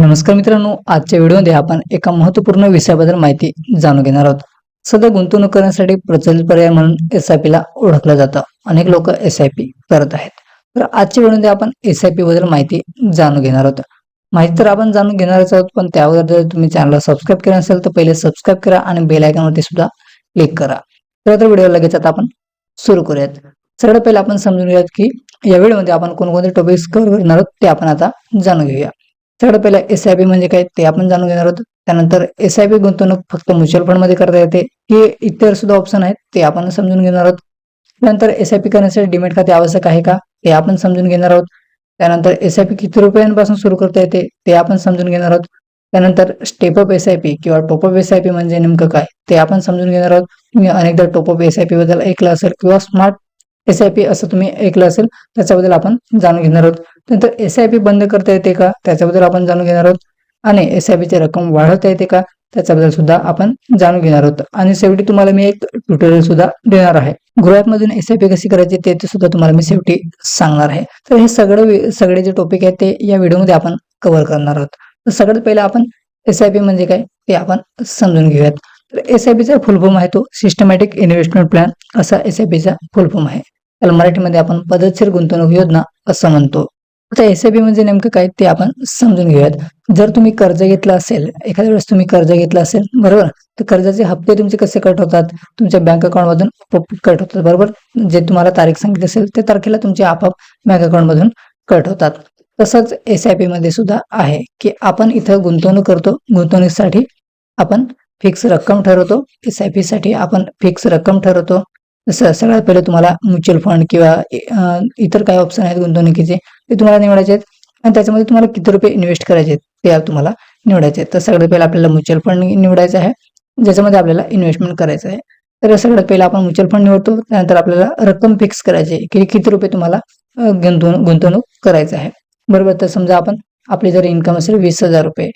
नमस्कार मित्रांनो आजच्या व्हिडिओमध्ये आपण एका महत्त्वपूर्ण विषयाबद्दल माहिती जाणून घेणार आहोत. सध्या गुंतवणूक करण्यासाठी प्रचलित पर्याय म्हणून एस आय पीला ओळखलं जातं. अनेक लोक एस आय पी करत आहेत. तर आजच्या व्हिडिओमध्ये आपण एस आय पी बद्दल माहिती जाणून घेणार आहोत. माहिती तर आपण जाणून घेणारच आहोत पण त्यावर जर तुम्ही चॅनलला सबस्क्राईब केलं नसेल तर पहिले सबस्क्राईब करा आणि बेल आयकॉनवरती सुद्धा क्लिक करा. तर व्हिडिओ लगेच आता आपण सुरू करूयात. सगळ्यात पहिले आपण समजून घेऊयात की या व्हिडिओमध्ये आपण कोणकोणते टॉपिक्स कव्हर करणार आहोत ते आपण आता जाणून घेऊया. सगळ्यात पहिला एस आय पी म्हणजे काय ते आपण जाणून घेणार आहोत. त्यानंतर एस आय पी गुंतवणूक फक्त म्युच्युअल फंडमध्ये करता येते. हे इतर सुद्धा ऑप्शन आहेत ते आपण समजून घेणार आहोत. त्यानंतर एस आय पी करण्यासाठी डिमेट खाते आवश्यक आहे का? ते आपण समजून घेणार आहोत. त्यानंतर एस आय पी किती रुपयांपासून सुरू करता येते ते आपण समजून घेणार आहोत. त्यानंतर step up S I P किंवा top up S I P म्हणजे नेमकं काय ते आपण समजून घेणार आहोत. तुम्ही अनेकदा टॉपअप एस आय पी बद्दल ऐकलं असेल किंवा स्मार्ट एस आय पी असं तुम्ही ऐकलं असेल त्याच्याबद्दल आपण जाणून घेणार आहोत. त्यानंतर एस आय पी बंद करता येते का? त्याच्याबद्दल आपण जाणून घेणार आहोत. आणि एस आय पीची रक्कम वाढवता येते का? त्याच्याबद्दल सुद्धा आपण जाणून घेणार आहोत. आणि शेवटी तुम्हाला मी एक ट्युटोरियल सुद्धा देणार आहे. गृहातमधून एस आय पी कशी करायची ते सुद्धा तुम्हाला मी शेवटी सांगणार आहे. तर हे सगळं सगळे जे टॉपिक आहेत ते या व्हिडिओमध्ये आपण कव्हर करणार आहोत. तर सगळ्यात पहिलं आपण एस आय पी म्हणजे काय ते आपण समजून घेऊयात. तर एस आय पीचा फुल फॉर्म आहे तो सिस्टमॅटिक इन्व्हेस्टमेंट प्लॅन असा एस आय पीचा फुल फॉर्म आहे. त्याला मराठीमध्ये आपण पद्धतशीर गुंतवणूक योजना असं म्हणतो. आता एसआयपी म्हणजे नेमकं काय ते आपण समजून घेऊयात. जर तुम्ही कर्ज घेतलं असेल एखाद्या वेळेस तुम्ही कर्ज घेतलं असेल बरोबर? तर कर्जाचे हप्ते तुमचे कसे कट होतात? तुमच्या बँक अकाउंटमधून कट होतात बरोबर? जे तुम्हाला तारीख सांगितली असेल त्या तारखेला तुमचे आपाप बँक अकाउंटमधून कट होतात. तसंच एस आय पी मध्ये सुद्धा आहे की आपण इथं गुंतवणूक करतो गुंतवणुकीसाठी आपण फिक्स रक्कम ठरवतो एस आय पी साठी आपण फिक्स रक्कम ठरवतो. जसं सगळ्यात पहिले तुम्हाला म्युच्युअल फंड किंवा इतर काही ऑप्शन आहेत गुंतवणुकीचे ते तुम्हाला निवडायचे आहेत. आणि त्याच्यामध्ये तुम्हाला किती रुपये इन्व्हेस्ट करायचे आहेत ते तुम्हाला निवडायचे आहेत. तर सगळ्यात पहिला आपल्याला म्युच्युअल फंड निवडायचं आहे. ज्याच्यामध्ये आपल्याला इन्व्हेस्टमेंट करायचं आहे. तर सगळ्यात पहिला आपण म्युच्युअल फंड निवडतो. त्यानंतर आपल्याला रक्कम फिक्स करायची आहे. की किती रुपये तुम्हाला गुंतवणूक गुंतवणूक करायचं आहे. बरोबर? तर समजा आपण आपली जर इन्कम असेल वीस हजार रुपये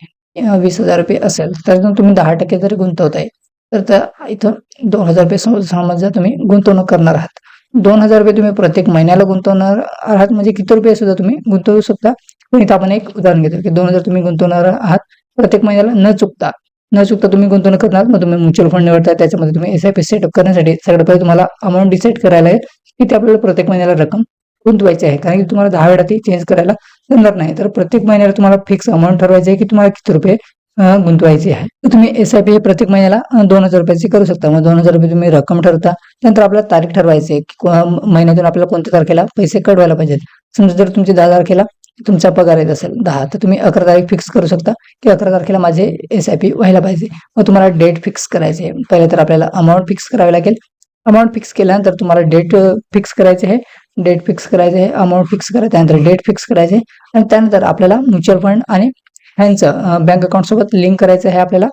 वीस हजार रुपये असेल तर तुम्ही दहा टक्के जरी गुंतवताय तर इथं दोन हजार रुपये समजा तुम्ही गुंतवणूक करणार आहात. दोन हजार रुपये तुम्ही प्रत्येक महिन्याला गुंतवणार आहात म्हणजे किती रुपये सुद्धा तुम्ही गुंतवू शकता. पण इथं आपण एक उदाहरण घेतो की दोन हजार तुम्ही गुंतवणार आहात प्रत्येक महिन्याला न चुकता न चुकता तुम्ही गुंतवणूक करणार मग तुम्ही म्युच्युअल फंड निवडताय त्याच्यामध्ये तुम्ही एस आय पी सेटअप करण्यासाठी सगळ्यात पहिले तुम्हाला अमाऊंट डिसाईड करायला आहे की ते आपल्याला प्रत्येक महिन्याला रक्कम गुंतवायची आहे. कारण की तुम्हाला दहा वेळा ती चेंज करायला जमणार नाही. तर प्रत्येक महिन्याला तुम्हाला फिक्स अमाऊंट ठरवायची आहे की तुम्हाला किती रुपये गुंतवायची आहे. तर तुम्ही एस आय पी प्रत्येक महिन्याला दोन हजार रुपयाची करू शकता. मग दोन हजार रुपये तुम्ही रक्कम ठरवता. त्यानंतर आपल्याला तारीख ठरवायची आहे की महिन्यातून आपल्याला कोणत्या तारखेला पैसे कळवायला पाहिजेत. समजा जर तुमची दहा तारखेला तुमचा पगार येत असेल दहा तर तुम्ही अकरा तारीख फिक्स करू शकता की अकरा तारखेला माझे एस आय पी व्हायला पाहिजे. मग तुम्हाला डेट फिक्स करायची आहे. पहिले तर आपल्याला अमाऊंट फिक्स करावी लागेल. अमाऊंट फिक्स केल्यानंतर तुम्हाला डेट फिक्स करायचे आहे. डेट फिक्स करायचे आहे. अमाऊंट फिक्स करायचं त्यानंतर डेट फिक्स करायचे आणि त्यानंतर आपल्याला म्युच्युअल फंड आणि ह्यांचं बँक अकाउंट सोबत लिंक करायचं आहे आपल्याला.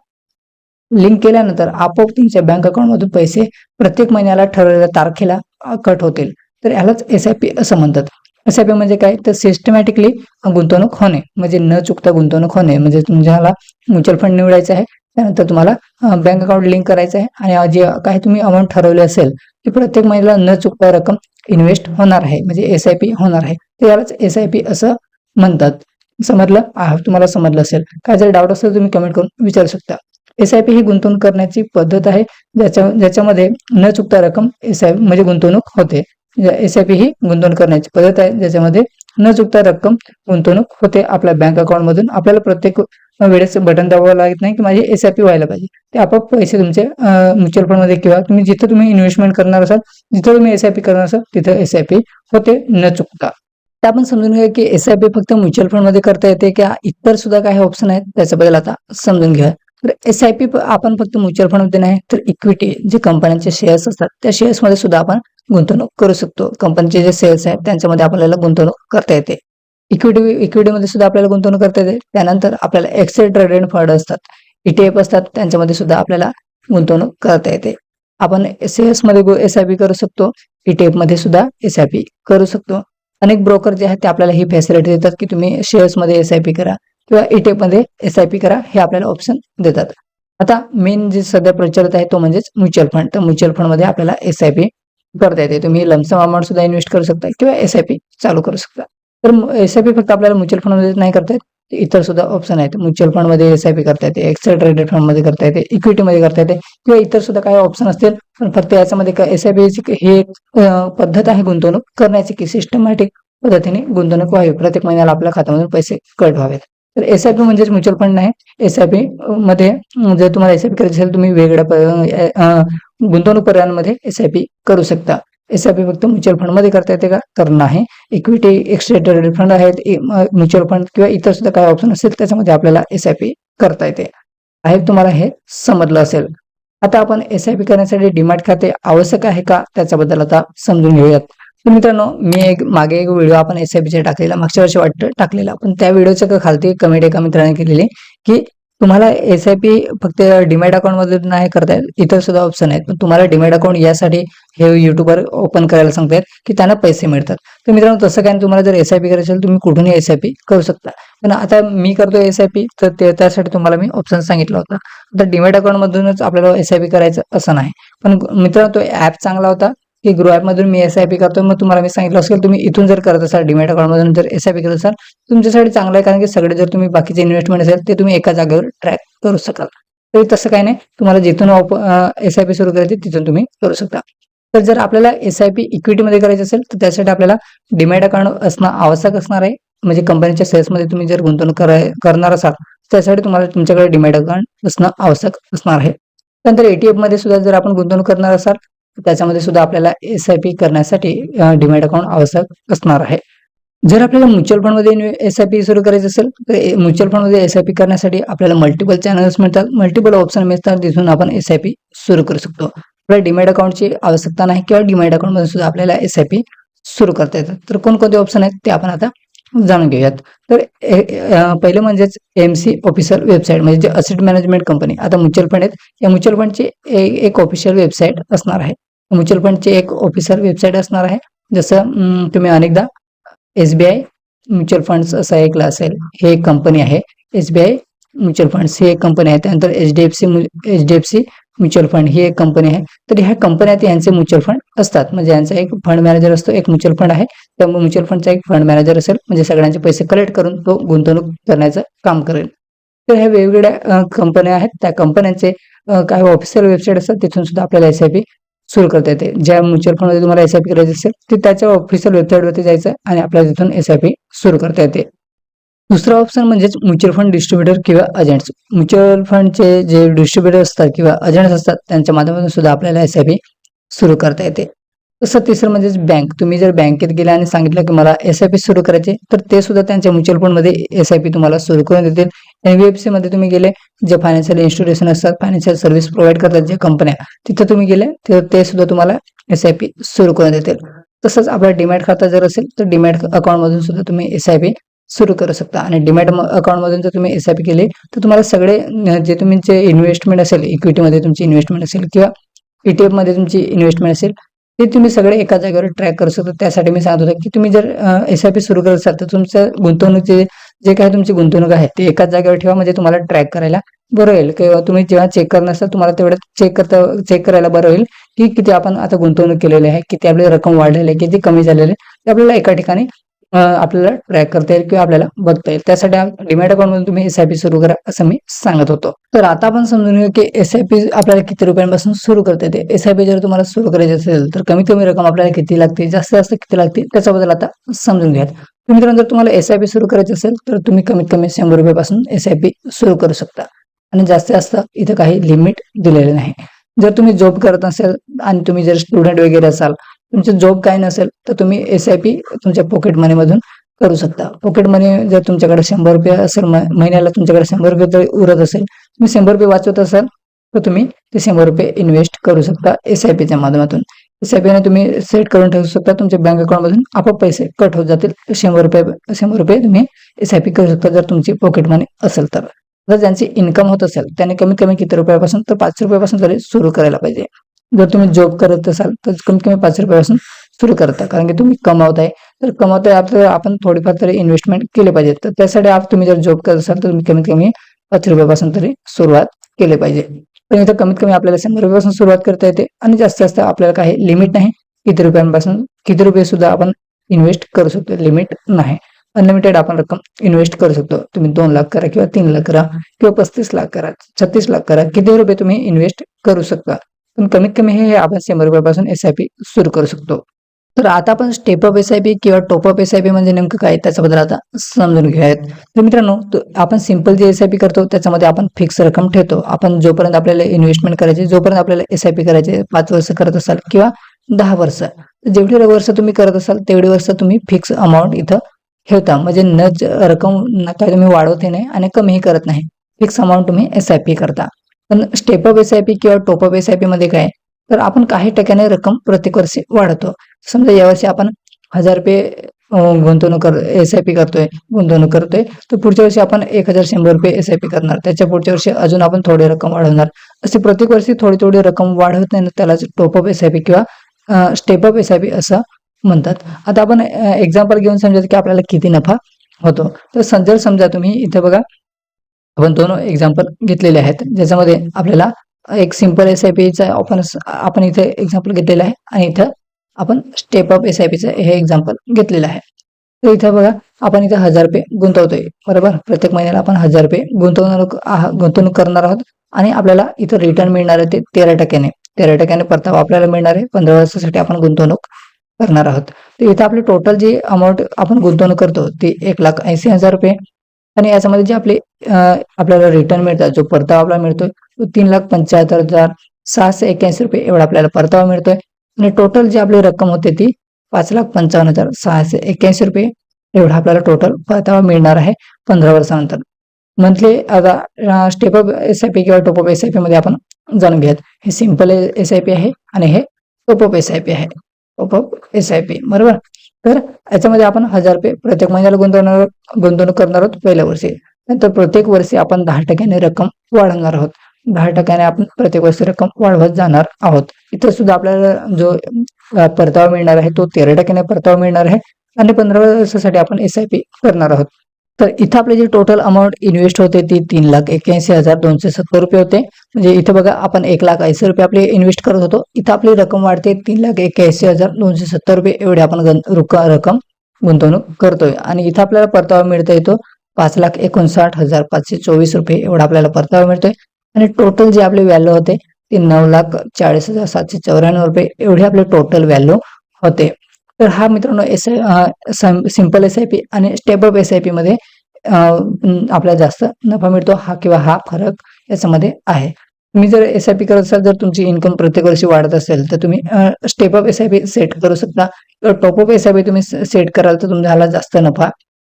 लिंक केल्यानंतर आपोआप तुमच्या बँक अकाउंटमधून पैसे प्रत्येक महिन्याला ठरवलेल्या तारखेला कट होतील. तर यालाच एस आय पी असं म्हणतात. एस आय पी म्हणजे काय? तर सिस्टमॅटिकली गुंतवणूक होणे. म्हणजे न चुकता गुंतवणूक होणे. म्हणजे तुम्हाला म्युच्युअल फंड निवडायचं आहे. त्यानंतर तुम्हाला बँक अकाउंट लिंक करायचं आहे. आणि जे काही तुम्ही अमाऊंट ठरवले असेल ती प्रत्येक महिन्याला न चुकता रक्कम इन्व्हेस्ट होणार आहे. म्हणजे एस आय पी होणार आहे. तर यालाच एस आय पी असं म्हणतात. समजलं? आ, तुम्हाला समजलं असेल. काय जर डाऊट असेल तुम्ही कमेंट करून विचारू शकता. एस आय पी ही गुंतवणूक करण्याची पद्धत आहे ज्याच्या ज्याच्यामध्ये न चुकता रक्कम एस आय म्हणजे गुंतवणूक होते. एस आय पी ही गुंतवणूक करण्याची पद्धत आहे ज्याच्यामध्ये न चुकता रक्कम गुंतवणूक होते आपल्या बँक अकाउंट मधून. आपल्याला प्रत्येक वेळेस बटन दाबावं लागत नाही की माझे एस आय पी व्हायला पाहिजे. ते आपोआप पैसे तुमचे म्युच्युअल फंडमध्ये किंवा तुम्ही जिथं तुम्ही इन्व्हेस्टमेंट करणार असाल जिथं तुम्ही एस आय पी करणार असाल तिथं एस आय पी होते न चुकता. तर आपण समजून घ्या की एस आय पी फक्त म्युच्युअल फंडमध्ये करता येते किंवा इतर सुद्धा काही ऑप्शन आहेत त्याच्याबद्दल आता समजून घ्या तर एस आय पी आपण फक्त म्युच्युअल फंडमध्ये नाही तर इक्विटी जे कंपन्यांचे शेअर्स असतात त्या शेअर्समध्ये सुद्धा आपण गुंतवणूक करू शकतो. कंपनीचे जे शेअर्स आहेत त्यांच्यामध्ये आपल्याला गुंतवणूक करता येते. इक्विटी इक्विटी मध्ये सुद्धा आपल्याला गुंतवणूक करता येते. त्यानंतर आपल्याला एक्सेल ट्रेडेड फंड असतात. ईटीएफ असतात त्यांच्यामध्ये सुद्धा आपल्याला गुंतवणूक करता येते. आपण एसमध्ये एस आय पी करू शकतो. ईटीएफमध्ये सुद्धा एस आय पी करू शकतो. अनेक ब्रोकर जे आहेत ते आपल्याला ही फॅसिलिटी देतात की तुम्ही शेअर्समध्ये एस आय पी करा किंवा ETF एस आय पी करा हे आपल्याला ऑप्शन देतात. आता मेन जे सध्या प्रचलित आहे तो म्हणजेच म्युच्युअल फंड तर म्युच्युअल फंडमध्ये आपल्याला एस आय पी करता येते. तुम्ही लमसम अमाऊंट सुद्धा इन्व्हेस्ट करू शकता किंवा एस आय पी चालू करू शकता. तर एस आय पी फक्त आपल्याला म्युच्युअल फंडमध्ये नाही करता येत. इतर सुद्धा ऑप्शन आहेत. म्युच्युअल फंडमध्ये एस आय पी करता येते एक्सेल ट्रेडेड फंडमध्ये करता येते इक्विटी मध्ये करता येते किंवा इतर सुद्धा काही ऑप्शन असतील पण फक्त याच्यामध्ये काय एस आय पीची ही एक पद्धत आहे गुंतवणूक करण्याची की सिस्टमॅटिक पद्धतीने गुंतवणूक व्हावी. प्रत्येक महिन्याला आपल्या खात्यामधून पैसे कट व्हावेत. तर एस आय पी म्हणजेच म्युच्युअल फंड नाही. एस आय पी मध्ये जर तुम्हाला एस आय पी करायची असेल तुम्ही वेगळ्या गुंतवणूक पर्यायांमध्ये एस आय पी करू शकता. एसआयपी फक्त म्युच्युअल फंडमध्ये करता येते का? तर नाही. इक्विटी एक्सट्रेटेड फंड आहेत म्युच्युअल फंड किंवा इतर सुद्धा काय ऑप्शन असेल त्याच्यामध्ये आपल्याला एस आय पी करता येते. आहे तुम्हाला हे समजलं असेल. आता आपण एस आय पी करण्यासाठी डिमॅट खाते आवश्यक आहे का? त्याच्याबद्दल आता समजून घेऊयात. तर मित्रांनो मी एक मागे एक व्हिडिओ आपण एस आय पीचा टाकलेला मागच्या वर्षी वाटतं टाकलेला. पण त्या व्हिडिओच्या खालती कमेंट एका मित्राने केलेली की तुम्हाला एस आय पी फक्त डिमॅट अकाउंट नाही करता येत. इतर सुद्धा ऑप्शन आहेत. पण तुम्हाला डिमॅट अकाउंट यासाठी हे युट्यूबर ओपन करायला सांगतायत की त्यांना पैसे मिळतात. तर मित्रांनो तसं काय तुम्हाला जर एस आय पी करायचं असेल तुम्ही कुठूनही एस आय पी करू शकता. पण आता मी करतो एस आय पी तर ते त्यासाठी तुम्हाला मी ऑप्शन सांगितलं होतं. तर डिमॅट अकाउंट मधूनच आपल्याला एस आय पी करायचं असं नाही. पण मित्रांनो तो ऍप चांगला होता. की ग्रो ॲपमधून मी एस आय पी करतो मग तुम्हाला मी सांगितलं असेल तुम्ही इथून जर करत असाल डिमॅट अकाउंटमधून जर एस आय पी करत असाल तुमच्यासाठी चांगलं आहे कारण की सगळे जर तुम्ही बाकीचे इन्व्हेस्टमेंट असेल ते तुम्ही एका जागेवर ट्रॅक करू शकाल. तरी तसं काही नाही. तुम्हाला जिथून एस आय पी सुरू करायची तिथून तुम्ही करू शकता. तर जर आपल्याला एस आय पी इक्विटीमध्ये करायचं असेल तर त्यासाठी आपल्याला डिमॅट अकाउंट असणं आवश्यक असणार आहे. म्हणजे कंपनीच्या शेअर्समध्ये तुम्ही जर गुंतवणूक करणार असाल त्यासाठी तुम्हाला तुमच्याकडे डिमॅट अकाउंट असणं आवश्यक असणार आहे. नंतर एटीएफमध्ये सुद्धा जर आपण गुंतवणूक करणार असाल त्याच्यामध्ये सुद्धा आपल्याला एस आय पी करण्यासाठी डिमॅट अकाउंट आवश्यक असणार आहे. जर आपल्याला म्युच्युअल फंडमध्ये एस आय पी सुरू करायचं असेल तर म्युच्युअल फंडमध्ये एस आय पी करण्यासाठी आपल्याला मल्टिपल चॅनल्स मिळतात. मल्टिपल ऑप्शन मिळतात तिथून आपण एस आय पी सुरू करू शकतो. आपल्याला डिमॅट अकाउंटची आवश्यकता नाही किंवा डिमॅट अकाउंटमध्ये सुद्धा आपल्याला एस आय पी सुरू करता येतात तर कोणकोणते ऑप्शन आहेत ते आपण आता जाणून घेऊयात. तर पहिले पहिलं म्हणजेच एम सी ऑफिशियल वेबसाईट म्हणजे जे असेट मॅनेजमेंट कंपनी आता म्युच्युअल फंड आहेत. या म्युच्युअल फंडची एक ऑफिशियल वेबसाईट असणार आहे. म्युच्युअल फंडची एक ऑफिशियल वेबसाईट असणार आहे. जसं तुम्ही अनेकदा S B I mutual funds असं ऐकलं असेल हे एक कंपनी आहे. S B I mutual funds ही एक कंपनी आहे. त्यानंतर H D F C H D F C mutual fund ही एक कंपनी आहे. तर ह्या कंपन्या यांचे म्युच्युअल फंड असतात. म्हणजे यांचा एक फंड मॅनेजर असतो एक म्युच्युअल फंड आहे. त्यामुळे म्युच्युअल फंडचा एक फंड मॅनेजर असेल म्हणजे सगळ्यांचे पैसे कलेक्ट करून तो गुंतवणूक करण्याचं काम करेल. तर ह्या वेगवेगळ्या कंपन्या आहेत. त्या कंपन्यांचे काही ऑफिशियल वेबसाईट असतात. तिथून सुद्धा आपल्याला एस आय पी सुरू करता येते. ज्या म्युच्युअल फंडमध्ये तुम्हाला एस आय पी करायची असेल ते त्याच्या ऑफिशियल वेबसाईटवरती जायचं आणि आपल्याला तिथून एस आय पी सुरू करता येते. दुसरा ऑप्शन म्हणजेच म्युच्युअल फंड डिस्ट्रीब्युटर किंवा एजंट्स म्युच्युअल फंडचे जे डिस्ट्रीब्युटर असतात किंवा एजंट्स असतात त्यांच्या माध्यमातून सुद्धा आपल्याला एस आय पी सुरू करता येते. तसं तिसरं म्हणजेच बँक तुम्ही जर बँकेत गेला आणि सांगितलं की मला एस आय पी सुरू करायचे तर ते सुद्धा त्यांच्या म्युच्युअल फंडमध्ये एस आय पी तुम्हाला सुरू करून देतील. एनबीएफसी मध्ये तुम्ही गेले जे फायनान्शियल इन्स्टिट्यूशन असतात फायनान्शियल सर्व्हिस प्रोव्हाइड करतात ज्या कंपन्या तिथे तुम्ही गेले तर ते सुद्धा तुम्हाला एस आय पी सुरू करून देतील. तसंच आपलं डिमॅट खाता जर असेल तर डिमॅट अकाउंट मधून सुद्धा तुम्ही एस आय पी सुरू करू शकता. आणि डिमॅट अकाउंटमधून जर तुम्ही एस आय पी केले तर तुम्हाला सगळे अं, जे तुमचे इन्व्हेस्टमेंट असेल इक्विटीमध्ये तुमची इन्व्हेस्टमेंट असेल किंवा ETF मध्ये तुमची इन्व्हेस्टमेंट असेल ते तुम्ही सगळे एका जागेवर ट्रॅक करू शकता. त्यासाठी मी सांगत होतो की तुम्ही जर एस आय पी सुरू करत असाल तर तुमच्या गुंतवणुकीचे जे काही तुमची गुंतवणूक आहे ते एकाच जागेवर ठेवा म्हणजे तुम्हाला ट्रॅक करायला बरं होईल. किंवा तुम्ही जेव्हा चेक करणार असाल तुम्हाला तेवढं चेक करता चेक करायला बरं होईल की किती आपण आता गुंतवणूक केलेली आहे किती आपली रक्कम वाढलेली आहे किती कमी झालेली आहे. ते आपल्याला एका ठिकाणी आपल्याला ट्रॅक करता येईल किंवा आपल्याला बघता येईल. त्यासाठी डिमॅट अकाउंटमध्ये तुम्ही एस आय पी सुरू करा असं मी सांगत होतो. तर आता आपण समजून घेऊ की एस आय पी आपल्याला किती रुपयांपासून सुरू करता येते? एस आय पी जर तुम्हाला सुरू करायची असेल तर कमीत कमी रक्कम आपल्याला किती लागते? जास्त जास्त किती लागते? त्याच्याबद्दल आता समजून घ्या तुम्ही मित्रांनो जर तुम्हाला एस आय पी सुरू करायची असेल तर तुम्ही कमीत कमी शंभर रुपयापासून एस आय पी सुरू करू शकता. आणि जास्तीत जास्त इथं काही लिमिट दिलेले नाही. जर तुम्ही जॉब करत असेल आणि तुम्ही जर स्टुडंट वगैरे असाल तुमचं जॉब काही नसेल तर तुम्ही एस आय पी तुमच्या पॉकेट मनी मधून करू शकता. पॉकेट मनी जर तुमच्याकडे शंभर रुपये असेल महिन्याला तुमच्याकडे शंभर रुपये जर उरत असेल तुम्ही शंभर रुपये वाचवत असाल तर तुम्ही ते शंभर रुपये इन्व्हेस्ट करू शकता एस आय पीच्या माध्यमातून. एस आय पीने तुम्ही सेट करून ठेवू शकता तुमच्या बँक अकाउंट मधून आपोआप पैसे कट होत जातील शंभर रुपये शंभर रुपये तुम्ही एस आय पी करू शकता जर तुमची पॉकेट मनी असेल तर. जर ज्यांची इन्कम होत असेल त्याने कमीत कमी किती रुपयापासून तर पाचशे रुपयापासून तरी सुरू करायला पाहिजे. जर तुम्ही जॉब करत असाल तर कमीत कमी पाच रुपयापासून सुरू करता कारण की तुम्ही कमावताय. तर कमावताय आपल्याला आपण थोडीफार तरी इन्व्हेस्टमेंट केले पाहिजे. तर त्यासाठी आप तुम्ही जर जॉब करत असाल तर तुम्ही कमीत कमी पाच रुपयापासून तरी सुरुवात केली पाहिजे. पण इथं कमीत कमी आपल्याला शंभर रुपयापासून सुरुवात करता येते आणि जास्तीत जास्त आपल्याला काही लिमिट नाही. किती रुपयांपासून किती रुपये सुद्धा आपण इन्व्हेस्ट करू शकतो. लिमिट नाही. अनलिमिटेड आपण रक्कम इन्व्हेस्ट करू शकतो. तुम्ही दोन लाख करा किंवा तीन लाख करा किंवा पस्तीस लाख करा छत्तीस लाख करा किती रुपये तुम्ही इन्व्हेस्ट करू शकता. पण कमीत कमी हे आपण शंभर रुपयापासून एस आय पी सुरू करू शकतो. तर आता आपण step up S I P किंवा top up S I P म्हणजे नेमकं काय त्याच्याबद्दल आता समजून घेऊयात. तर मित्रांनो आपण सिंपल जे एस आय पी करतो त्याच्यामध्ये आपण फिक्स रक्कम ठेवतो. आपण जोपर्यंत आपल्याला इन्व्हेस्टमेंट करायचे जोपर्यंत आपल्याला एस आय पी करायचे पाच वर्ष करत असाल किंवा दहा वर्ष जेवढी वर्ष तुम्ही करत असाल तेवढी वर्ष तुम्ही फिक्स अमाऊंट इथं ठेवता. म्हणजे न रक्कम न काय तुम्ही वाढवते नाही आणि कमीही करत नाही. फिक्स अमाऊंट तुम्ही एस आय पी करता. पण step up S I P किंवा top up S I P मध्ये काय तर आपण काही टक्क्याने रक्कम प्रत्येक वर्षी वाढवतो समजा यावर्षी आपण हजार रुपये गुंतवणूक कर एस आय पी करतोय गुंतवणूक करतोय तर पुढच्या वर्षी आपण एक हजार शंभर रुपये एस आय पी करणार. त्याच्या पुढच्या वर्षी अजून आपण थोडी रक्कम वाढवणार. असे प्रत्येक वर्षी थोडी थोडी रक्कम वाढवत नाही त्याला त्यालाच एस आय पी किंवा step up S I P असं म्हणतात. आता आपण एक्झाम्पल घेऊन समजायचं की आपल्याला किती नफा होतो. तर जर समजा तुम्ही इथे बघा आपण दोन एक्झाम्पल घेतलेले आहेत. ज्याच्यामध्ये आपल्याला एक सिंपल एस आय पीचा आपण आपण इथे एक्झाम्पल घेतलेलं आहे आणि इथं आपण स्टेप अप एस आय पीचं हे एक्झाम्पल घेतलेलं आहे. तर इथं बघा आपण इथं हजार रुपये गुंतवतोय बरोबर? प्रत्येक महिन्याला आपण हजार रुपये गुंतवणूक गुंतवणूक करणार आहोत आणि आपल्याला इथं रिटर्न मिळणार आहे ते तेरा टक्क्याने. तेरा टक्क्याने परतावा आपल्याला मिळणार आहे पंधरा वर्षासाठी आपण गुंतवणूक करणार आहोत. तर इथं आपली टोटल जी अमाऊंट आपण गुंतवणूक करतो ती एक लाख ऐंशी हजार रुपये. आणि याच्यामध्ये जे आपले आपल्याला रिटर्न मिळतात जो परतावा आपल्याला मिळतोय तो तीन लाख पंच्याहत्तर हजार सहाशे एक्याऐंशी रुपये एवढा आपल्याला परतावा मिळतोय. आणि टोटल जी आपली रक्कम होते ती पाच लाख पंचावन्न हजार सहाशे एक्याऐंशी रुपये एवढा आपल्याला टोटल परतावा मिळणार आहे पंधरा वर्षानंतर. मंथली आता step up S I P किंवा top up S I P मध्ये आपण जाणून घेत हे सिंपल एस आय पी आहे आणि हे top up S I P आहे. Top up S I P बरोबर? तर याच्यामध्ये आपण हजार रुपये प्रत्येक महिन्याला गुंतवणार गुंतवणूक करणार आहोत पहिल्या वर्षी. नंतर प्रत्येक वर्षी आपण दहा टक्क्याने रक्कम वाढवणार आहोत. दहा टक्क्याने आपण प्रत्येक वर्षी रक्कम वाढवत जाणार आहोत. इथं सुद्धा आपल्याला जो परतावा मिळणार आहे तो तेरा टक्क्याने परतावा मिळणार आहे. आणि पंधरा वर्षासाठी आपण एस आय पी करणार आहोत. तर इथं आपली जी टोटल अमाऊंट इन्व्हेस्ट होते ती तीन लाख एक्क्याऐंशी हजार दोनशे सत्तर रुपये होते. म्हणजे इथं बघा आपण एक लाख ऐंशी रुपये आपले इन्व्हेस्ट करत होतो. इथं आपली रक्कम वाढते तीन लाख एक्क्याऐंशी हजार दोनशे सत्तर रुपये एवढी आपण रक्कम गुंतवणूक करतोय. आणि इथं आपल्याला परतावा मिळता येतो पाच लाख एकोणसाठ हजार पाचशे चोवीस रुपये एवढा आपल्याला परतावा मिळतोय. आणि टोटल जे आपले व्हॅल्यू होते ते नऊ लाख चाळीस हजार सातशे चौऱ्याण्णव रुपये एवढे आपले टोटल व्हॅल्यू होते. तर हा मित्रांनो S I simple S I P आणि step up S I P मध्ये आपल्याला जास्त नफा मिळतो हा किंवा हा फरक याच्यामध्ये आहे. तुम्ही जर एस आय पी करत असाल जर तुमची इन्कम प्रत्येक वर्षी वाढत असेल तर तुम्ही step up S I P set करू शकता. किंवा top up S I P तुम्ही सेट कराल तर तुम्हाला जास्त नफा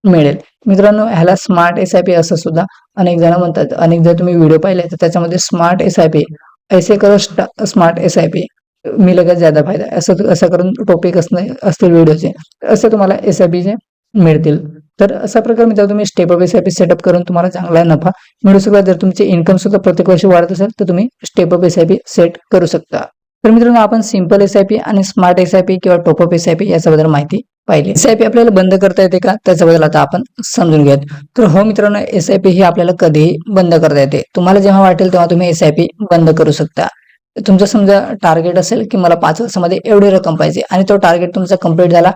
मिळेल. मित्रांनो ह्याला स्मार्ट एस आय पी असं सुद्धा अनेक जण म्हणतात. अनेक जर तुम्ही व्हिडिओ पाहिले तर त्याच्यामध्ये स्मार्ट एस आय पी ऐसे करो स्मार्ट एस आय पी मिलेगा ज्यादा फायदा असं असं करून टॉपिक असणे असतील व्हिडिओचे असं तुम्हाला एस आय पीचे मिळतील. तर अशा प्रकारे म्हणजे मित्रांनो तुम्ही step by step I P setup करून तुम्हाला चांगला नफा. मिळू शकता जर तुमचे इन्कम सुद्धा प्रत्येक वर्षी वाढत असेल तर तुम्ही step by S I P set करू शकता. तर मित्रांनो आपण सिंपल एस आय पी आणि स्मार्ट एस आय पी किंवा top up S I P याच्याबद्दल माहिती पाहिली. एस आय पी आपल्याला बंद करता येते का? त्याच्याबद्दल आता आपण समजून घेऊयात. तर हो मित्रांनो एस आय पी ही आपल्याला कधीही बंद करता येते. तुम्हाला जेव्हा वाटेल तेव्हा तुम्ही एस आय पी बंद करू शकता. तुमचं समजा टार्गेट असेल की मला पाच वर्षामध्ये एवढी रक्कम पाहिजे आणि तो टार्गेट तुमचा कंप्लीट झाला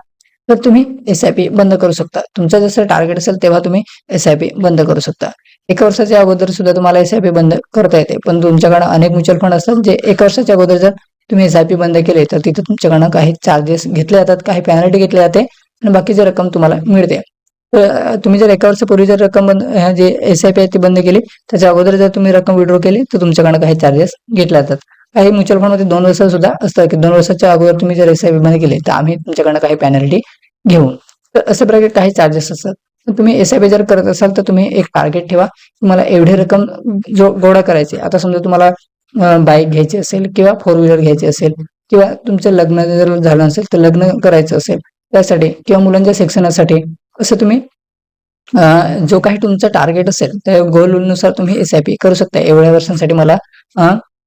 तर तुम्ही एस बंद करू शकता. तुमचं जसं टार्गेट असेल तेव्हा तुम्ही एस बंद करू शकता. एका वर्षाच्या अगोदर सुद्धा तुम्हाला एसआयपी बंद करता येते. पण तुमच्याकडे अनेक म्युच्युअल फंड असतात जे एक वर्षाच्या अगोदर जर तुम्ही एस बंद केले तर तिथे तुमच्याकडनं काही चार्जेस घेतले जातात काही पेनल्टी घेतली जाते आणि बाकीची रक्कम तुम्हाला मिळते. तर तुम्ही जर एका वर्षापूर्वी जर रक्कम बंद जे एस आय पी आहे ती बंद केली त्याच्या अगोदर जर तुम्ही रक्कम विड्रॉ केली तर तुमच्याकडनं काही चार्जेस घेतले जातात. काही म्युच्युअल फंडमध्ये दोन वर्ष सुद्धा असतं की दोन वर्षाच्या अगोदर तुम्ही जर एस आय बीमध्ये बंद तर आम्ही तुमच्याकडनं काही पॅनल्टी घेऊ. तर अशा प्रकारे काही चार्जेस असतात. तुम्ही एस आय पी जर करत असाल तर तुम्ही एक टार्गेट ठेवा. तुम्हाला एवढी रक्कम जो गोळा करायची आता समजा तुम्हाला बाईक घ्यायची असेल किंवा फोर व्हीलर घ्यायची असेल किंवा तुमचं लग्न जर झालं असेल तर लग्न करायचं असेल त्यासाठी किंवा मुलांच्या शिक्षणासाठी असं तुम्ही जो काही तुमचा टार्गेट असेल त्या गोलनुसार तुम्ही एस आय पी करू शकता. एवढ्या वर्षांसाठी मला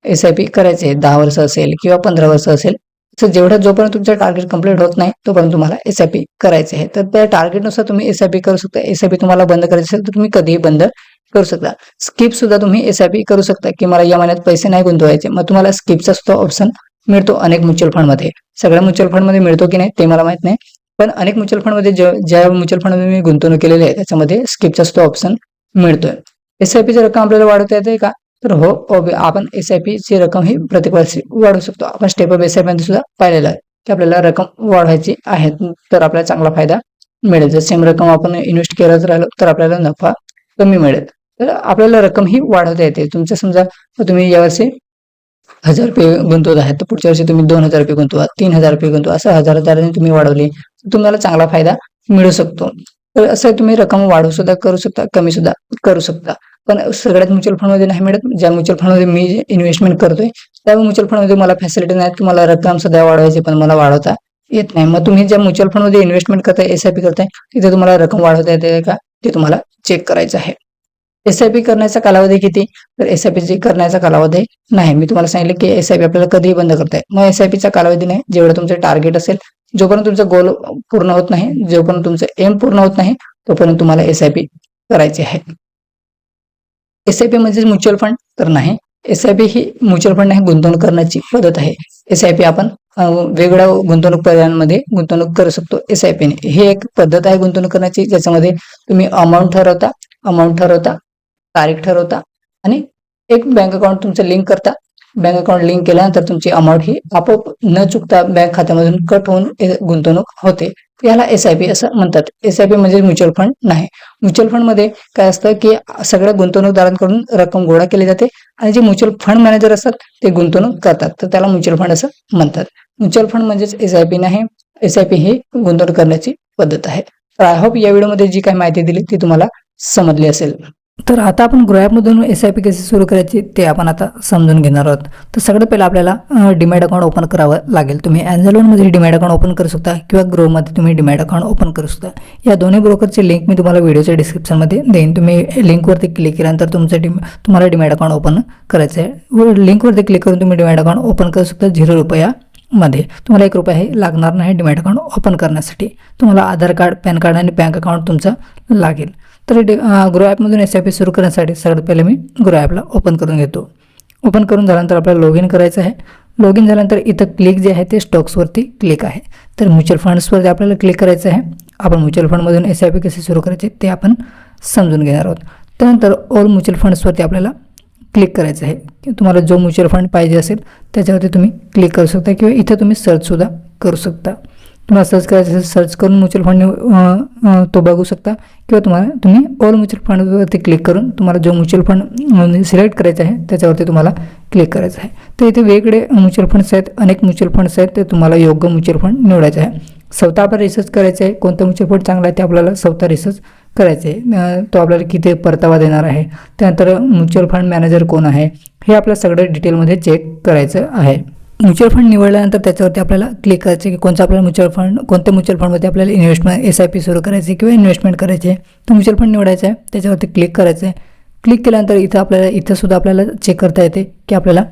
एस आय पी करायचे आहे. दहा वर्ष असेल किंवा पंधरा वर्ष असेल. तर जेवढ्या जोपर्यंत तुमचं टार्गेट कंप्लीट होत नाही तोपर्यंत तुम्हाला एस आय पी करायचे आहे. तर त्या टार्गेटनुसार तुम्ही एस आय पी करू शकता. एस आय पी तुम्हाला बंद करायचे असेल तर तुम्ही कधीही बंद करू शकता. स्किप सुद्धा तुम्ही एस आय पी करू शकता की मला या महिन्यात पैसे नाही गुंतवायचे. मग तुम्हाला स्किपचा सुद्धा ऑप्शन मिळतो अनेक म्युच्युअल फंडमध्ये सगळ्या म्युच्युअल फंडमध्ये मिळतो की नाही ते मला माहीत नाही. पण अनेक म्युच्युअल फंडमध्ये ज्या म्युच्युअल फंडमध्ये मी गुंतवणूक केलेली आहे त्याच्यामध्ये स्किपचा सुद्धा ऑप्शन मिळतोय. एस आय पीची रक्कम आपल्याला वाढवता येते का? तर हो ob- आपण एस आय पीची रक्कम ही प्रत्येक वर्षी वाढवू शकतो. आपण step off S I P सुद्धा पाहिलेलं आहे की आपल्याला रक्कम वाढवायची आहे तर आपल्याला चांगला फायदा मिळेल. जर सेम रक्कम आपण इन्व्हेस्ट करत राहिलो तर आपल्याला नफा कमी मिळेल. तर आपल्याला रक्कम ही वाढवता येते. तुमचं समजा तुम्ही यावर्षी हजार रुपये गुंतवत आहेत तर पुढच्या वर्षी तुम्ही दोन हजार रुपये गुंतवा तीन हजार रुपये गुंतवा असं हजार हजाराने तुम्ही वाढवली तर तुम्हाला चांगला फायदा मिळू शकतो. तर असं तुम्ही रक्कम वाढवू सुद्धा करू शकता कमी सुद्धा करू शकता पण सगळ्यात म्युच्युअल फंडमध्ये नाही मिळत. ज्या म्युच्युअल फंडमध्ये मी इन्व्हेस्टमेंट करतोय त्या म्युच्युअल फंडमध्ये मला फॅसिलिटी नाहीत की मला रक्कम सध्या वाढवायची पण मला वाढवता येत नाही. मग तुम्ही ज्या म्युच्युअल फंडमध्ये इन्व्हेस्टमेंट करताय एस आय पी करताय तिथे तुम्हाला रक्कम वाढवता येते का? ते तुम्हाला चेक करायचं आहे. एस आय पी करण्याचा कालावधी किती? तर एस आय पी करण्याचा कालावधी नाही. मी तुम्हाला सांगितलं की एस आय पी आपल्याला कधीही बंद करताय मग एस आय कालावधी नाही. जेवढं तुमचं टार्गेट असेल जोपर्यंत तुमचं गोल पूर्ण होत नाही जोपर्यंत तुमचं एम पूर्ण होत नाही तोपर्यंत तुम्हाला एस आय पी करायची आहे एस आय पी म्हणजे म्युच्युअल फंड तर नाही. एस आय पी ही म्युच्युअल फंड नाही गुंतवणूक करण्याची पद्धत आहे. एस आय पी आपण वेगळ्या गुंतवणूक पर्यायांमध्ये गुंतवणूक करू शकतो. एस आय पीने ही एक पद्धत आहे गुंतवणूक करण्याची ज्याच्यामध्ये तुम्ही अमाऊंट ठरवता अमाऊंट ठरवता तारीख ठरवता आणि एक बँक अकाउंट तुमचं लिंक करता. बँक अकाउंट लिंक केल्यानंतर तुमची अमाऊंट ही आपोआप न चुकता बँक खात्यामधून कट होऊन गुंतवणूक होते. याला एस आय पी असं म्हणतात. एस आय पी म्हणजे म्युच्युअल फंड नाही. म्युच्युअल फंडमध्ये काय असतं की सगळ्या गुंतवणूकदारांकडून रक्कम गोळा केली जाते आणि जे म्युच्युअल फंड मॅनेजर असतात ते गुंतवणूक करतात. तर त्याला म्युच्युअल फंड असं म्हणतात. म्युच्युअल फंड म्हणजेच एस आय पी नाही. एस आय पी ही गुंतवणूक करण्याची पद्धत आहे. तर आय होप या व्हिडिओमध्ये जी काही माहिती दिली ती तुम्हाला समजली असेल. तर आता आपण ग्रॅपमधून एस आय पी कसे सुरू करायची ते आपण आता समजून घेणार आहोत. तर सगळ्यात पहिलं आपल्याला डिमॅट अकाउंट ओपन करावं लागेल. तुम्ही ॲन्झलॉनमध्ये डिमॅट अकाउंट ओपन करू शकता किंवा ग्रोमध्ये तुम्ही डिमॅट अकाउंट ओपन करू शकता. या दोन्ही ब्रोकरची लिंक मी तुम्हाला व्हिडिओच्या डिस्क्रिप्शनमध्ये देईन. तुम्ही लिंकवरती क्लिक केल्यानंतर तुमचं डिम तुम्हाला डिमॅट अकाउंट ओपन करायचं आहे व लिंकवरती क्लिक करून तुम्ही डिमॅट अकाउंट ओपन करू शकता झिरो रुपया मध्ये. तुम्हाला एक रुपया हे लागणार नाही डिमॅट अकाउंट ओपन करण्यासाठी. तुम्हाला आधार कार्ड पॅन कार्ड आणि बँक अकाउंट तुमचं लागेल. तर डे ग्रो ॲपमधून एस आय पी सुरू करण्यासाठी सगळ्यात पहिले मी ग्रो ॲपला ओपन करून घेतो. ओपन करून झाल्यानंतर आपल्याला लॉग इन करायचं आहे. लॉग इन झाल्यानंतर इथं क्लिक जे आहे ते स्टॉक्सवरती क्लिक आहे. तर म्युच्युअल फंड्सवरती आपल्याला क्लिक करायचं आहे. आपण म्युच्युअल फंडमधून एस आय पी कसे सुरू करायचे ते आपण समजून घेणार आहोत. त्यानंतर ऑल म्युच्युअल फंड्सवरती आपल्याला क्लिक करायचं आहे. की तुम्हाला जो म्युच्युअल फंड पाहिजे असेल त्याच्यावरती तुम्ही क्लिक करू शकता किंवा इथं तुम्ही सर्चसुद्धा करू शकता. तुम्हाला सर्च करायचं असेल सर्च करून म्युच्युअल फंड तो बघू शकता. किंवा तुम्हाला तुम्ही ऑल म्युच्युअल फंडवरती क्लिक करून तुम्हाला जो म्युच्युअल फंड सिलेक्ट करायचा आहे त्याच्यावरती तुम्हाला क्लिक करायचं आहे. तर इथे वेगळे म्युच्युअल फंड्स आहेत अनेक म्युच्युअल फंड्स आहेत ते तुम्हाला योग्य म्युच्युअल फंड निवडायचं आहे. स्वतः आपल्याला रिसर्च करायचं आहे कोणतं म्युच्युअल फंड चांगला आहे ते आपल्याला स्वतः रिसर्च करायचं आहे. तो आपल्याला किती परतावा देणार आहे. त्यानंतर म्युच्युअल फंड मॅनेजर कोण आहे हे आपल्या सगळं डिटेलमध्ये चेक करायचं आहे. म्युच्युअल फंड निवडल्यानंतर त्याच्यावरती आपल्याला क्लिक करायचं आहे की कोणतं आपल्याला म्युच्युअल फंड कोणत्या म्युच्युअल फंडमध्ये आपल्याला इन्व्हेस्टमेंट एस आय पी सुरू करायची किंवा इन्व्हेस्टमेंट करायची आहे. तो म्युच्युअल फंड निवडायचा आहे. त्याच्यावरती क्लिक करायचं आहे. क्लिक केल्यानंतर इथं आपल्याला इथंसुद्धा आपल्याला चेक करता येते की आपल्याला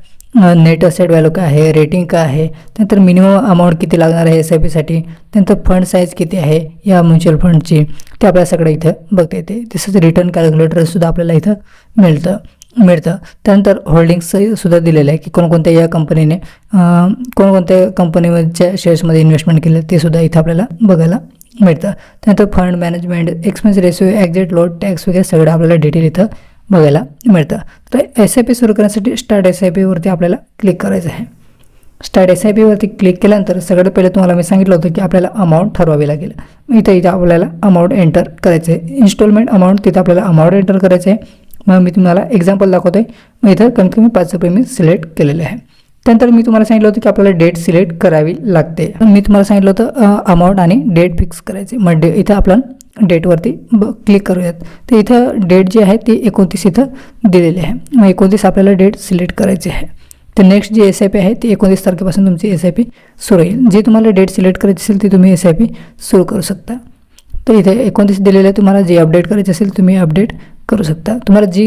नेट असेट व्हॅल्यू काय आहे रेटिंग काय आहे. त्यानंतर मिनिमम अमाऊंट किती लागणार आहे एस आय पीसाठी त्यानंतर फंड साईज किती आहे या म्युच्युअल फंडची ते आपल्याला सगळं इथं बघता येते. तसंच रिटर्न कॅल्क्युलेटरसुद्धा आपल्याला इथं मिळतं. मिळतं. त्यानंतर होल्डिंग्सही सुद्धा दिलेलं आहे की कोणकोणत्या या कंपनीने कोणकोणत्या कंपनीच्या शेअर्समध्ये इन्व्हेस्टमेंट केलं ते सुद्धा इथं आपल्याला बघायला मिळतं. त्यानंतर fund management expense ratio exit load tax वगैरे सगळं आपल्याला डिटेल इथं बघायला मिळतं. तर एस आय पी सुरू करण्यासाठी स्टार्ट एस आय पीवरती आपल्याला क्लिक करायचं आहे. स्टार्ट एस आय पीवरती क्लिक केल्यानंतर सगळ्यात पहिले तुम्हाला मी सांगितलं होतं की आपल्याला अमाऊंट ठरवावी लागेल. इथं इथं आपल्याला अमाऊंट एंटर करायचं आहे इन्स्टॉलमेंट अमाऊंट तिथं आपल्याला अमाऊंट एंटर करायचं आहे मग मी तुम्हाला एक्झाम्पल दाखवतो आहे मग इथं कमीत कमी पाच रुपये मी सिलेक्ट केलेले आहे. त्यानंतर मी तुम्हाला सांगितलं होतं की आपल्याला डेट सिलेक्ट करावी लागते. मी तुम्हाला सांगितलं होतं अमाऊंट आणि डेट फिक्स करायची. मग डे इथं आपण डेटवरती ब क्लिक करूयात. तर इथं डेट जी आहे ती एकोणतीस इथं दिलेली आहे. मग एकोणतीस आपल्याला डेट सिलेक्ट करायची आहे. तर नेक्स्ट जी एस आय पी आहे ती एकोणतीस तारखेपासून तुमची एस आय पी सुरू होईल. जी तुम्हाला डेट सिलेक्ट करायची असेल ती तुम्ही एस आय पी सुरू करू शकता. तर इथे एकोणतीस दिलेलं आहे तुम्हाला जे अपडेट करायचे असेल तुम्ही अपडेट करू शकता. तुम्हाला जी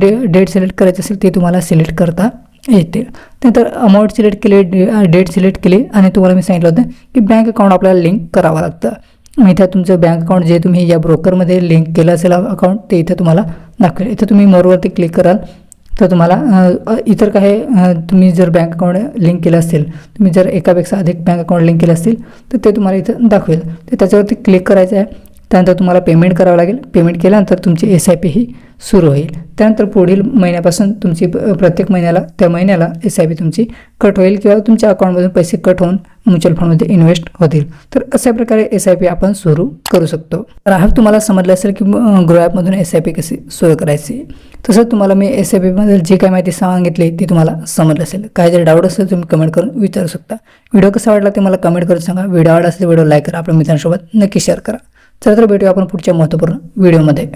डे डेट सिलेक्ट करायची असेल ती तुम्हाला सिलेक्ट करता येते. त्यानंतर अमाऊंट सिलेक्ट केली डे डेट सिलेक्ट केली आणि तुम्हाला मी सांगितलं होतं की बँक अकाउंट आपल्याला लिंक करावं लागतं. आणि इथं तुमचं बँक अकाउंट जे तुम्ही या ब्रोकरमध्ये लिंक केलं असेल अकाउंट ते इथं तुम्हाला दाखवेल. इथं तुम्ही मोरवरती क्लिक कराल तर तुम्हाला इतर काही तुम्ही जर बँक अकाउंट लिंक केलं असेल तुम्ही जर एकापेक्षा अधिक बँक अकाउंट लिंक केलं असतील तर ते तुम्हाला इथं दाखवेल. तर त्याच्यावरती क्लिक करायचं आहे. त्यानंतर तुम्हाला पेमेंट करावं लागेल. पेमेंट केल्यानंतर तुमची एस आय पी ही सुरू होईल. त्यानंतर पुढील महिन्यापासून तुमची प्रत्येक महिन्याला त्या महिन्याला एस आय पी तुमची कट होईल किंवा तुमच्या अकाउंटमधून पैसे कट होऊन म्युच्युअल फंडमध्ये इन्व्हेस्ट होतील. तर अशा प्रकारे एस आय पी आपण सुरू करू शकतो. तर हा तुम्हाला समजलं असेल की ग्रो ॲपमधून एस आय पी कशी सुरू करायची. तसंच तुम्हाला मी एस आय पीबद्दल जी काय माहिती सांगितली ती तुम्हाला समजलं असेल. काही जर डाऊट असेल तुम्ही कमेंट करून विचारू शकता. व्हिडिओ कसा वाटला ते मला कमेंट करून सांगा. व्हिडिओ आवडला असेल व्हिडिओ लाईक करा. आपल्या मित्रांसोबत नक्की शेअर करा. चला तर भेटूया आपण पुढच्या महत्त्वपूर्ण व्हिडिओमध्ये.